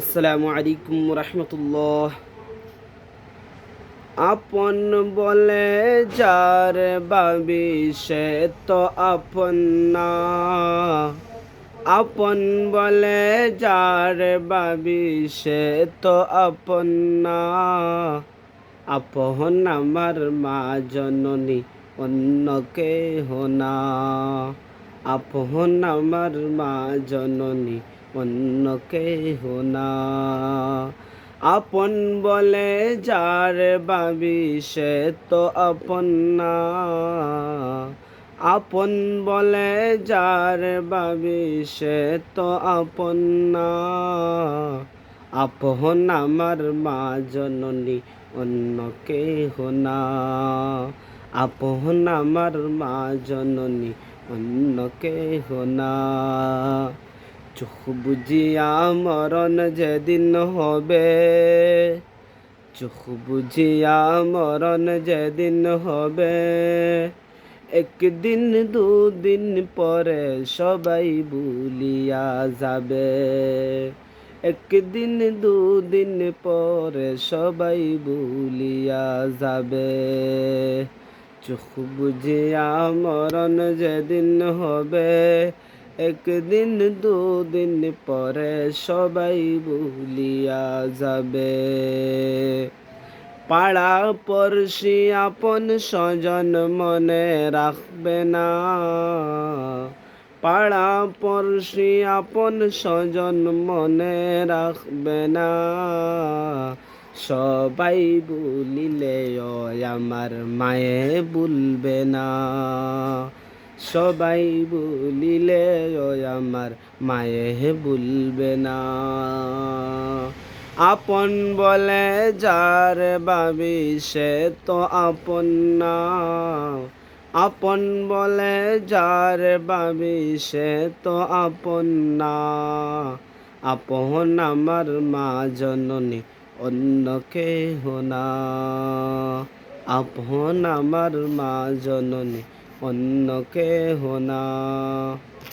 আসসালামু আলাইকুম রহমতুল্লাহ। আপন বলে যার বাবি সে তো আপন না। আপন বলে যার বাবি সে তো আপন না। আপন আমার মা জননী অন্য কেহ না। আপন আমার মা জননী অন্য কেহ না। আপন বলে যার বাবি সে তো আপন না। আপন বলে যার বাবি সে তো আপন না। আপন আমার মা জননী, অন্য কেহ না। আপন আমার মা জননী, অন্য কেহ না। চোখ বুঝিয়া মরণ যেদিন হবে চোখ বুঝিয়া মরণ যেদিন হবে, একদিন দুদিন পরে সবাই ভুলিয়া যাবে। একদিন দুদিন পরে সবাই ভুলিয়া যাবে। চোখ বুঝিয়া মরণ যেদিন হবে একদিন দুদিন পরে সবাই ভুলিয়া যাবে। পাড়া পড়শি আপন স্বজন মনে রাখবে না। পাড়া পড়শি আপন স্বজন মনে রাখবে না। সবাই বলিলে আমার মায়ে বলবে না। সবাই বলিলে আমার মায়ে বলবে না। আপন বলে, যার বাবি সে তো আপন না। আপন বলে, যার বাবি সে তো আপন না। আপন আমার মা জননী, অন্য কেহ না। আপন আমার মা জননী অন্য কেহ না।